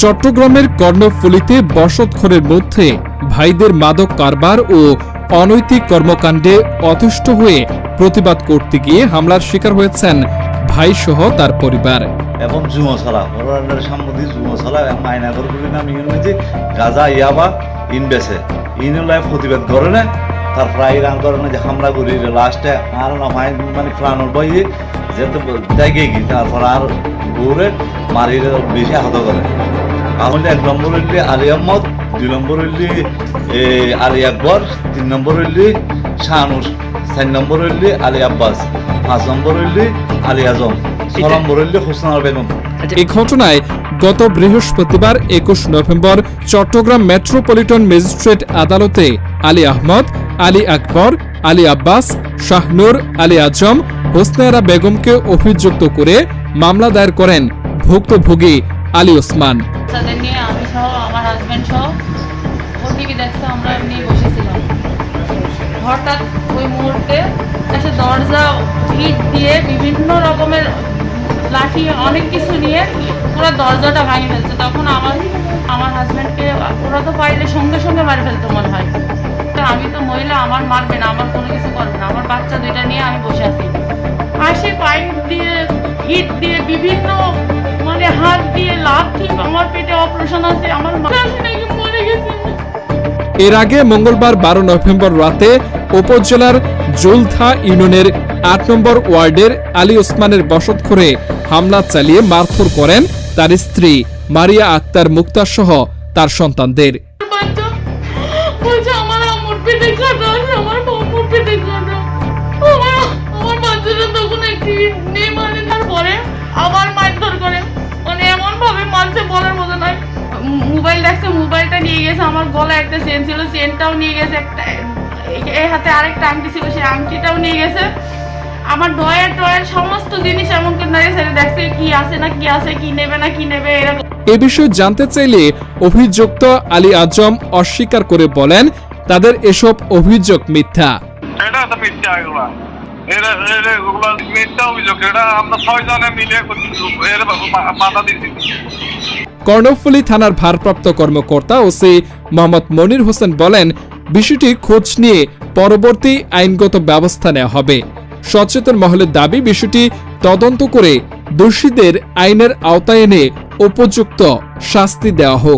চট্টগ্রামের কর্ণফুলিতে বসতঘরের মধ্যে ভাইদের মাদক কারবার ও অনৈতিক কর্মকাণ্ডে অতুষ্ট হয়ে প্রতিবাদ করতে গিয়ে হামলার শিকার হয়েছেন ভাই সহ তার পরিবার। এবং জুমো ছলা ওরার সামনে জুমো ছলা মাইনা করে বলি না মিহিন যে গাজা, ইয়াবা, ইন বেছে। ইন লাই প্রতিবাদ করে না। তারপর আই রান করে না যে হামলা করি লাস্টে আর না মানে বই দেখে তারপর আর ঘুরে বেশি আহত করে। আমাদের এক নম্বর হইলে আলী আহমদ দুই নম্বর হইলে আলী আকবর তিন নম্বর হইলে শাহানুর চার নম্বর হইলে আলী আব্বাস পাঁচ নম্বর হইলে আলী আজম ছ নম্বর হইলে হোসনার বেগম। এই ঘটনায় গত বৃহস্পতিবার একুশ নভেম্বর চট্টগ্রাম মেট্রোপলিটন ম্যাজিস্ট্রেট আদালতে আলী আহমদ আলী আকবর আলী আব্বাস শাহনুর আলী আজম হোসনারা বেগমকে অভিযুক্ত করে মামলা দায়ের করেন ভুক্তভোগী আলী ওসমান। আমি ওর তো পাইলে সঙ্গে সঙ্গে ফেলতো মনে হয়। আমি তো মহিলা, আমার মারবে না, আমার কোনো কিছু করবে না। আমার বাচ্চা দুইটা নিয়ে আমি বসে আছি। পাশে পাইপ দিয়ে ইট দিয়ে বিভিন্ন পেটে অপারেশন আছে আমার মা নাকি মরে গেছে। এর আগে মঙ্গলবার বারো নভেম্বর রাতে উপজেলার জুলথা ইউনিয়নের আট নম্বর ওয়ার্ডের আলী ওসমানের বসত করে হামলা চালিয়ে মারধর করেন তার স্ত্রী মারিয়া আক্তার মুক্তা সহ তার সন্তানদের। আমার নিয়ে গেছে আমার গলায় একটা চেন ছিল চেনটাও নিয়ে গেছে একটা এই- হাতে আরেকটা আংটি ছিল সেই আংটিটাও নিয়ে গেছে। আমার ডয়ের টয়ের সমস্ত জিনিস এমন করে নাড়িয়ে ছেড়ে দেখছে কি আছে না কি আছে কি নেবে না কি নেবে এরকম। এ বিষয়ে জানতে চাইলে অভিযুক্ত আলী আজম অস্বীকার করে বলেন তাদের এসব অভিযোগ মিথ্যা। এটা তো মিথ্যা এগুলা। এটা থানার ভারপ্রাপ্ত কর্মকর্তা ওসি মোহাম্মদ মনির হোসেন বলেন, বিষয়টি খোঁজ নিয়ে পরবর্তী আইনগত ব্যবস্থা নেওয়া হবে। সচেতন মহলের দাবি, বিষয়টি তদন্ত করে দোষীদের আইনের আওতায় এনে উপযুক্ত শাস্তি দেওয়া হোক।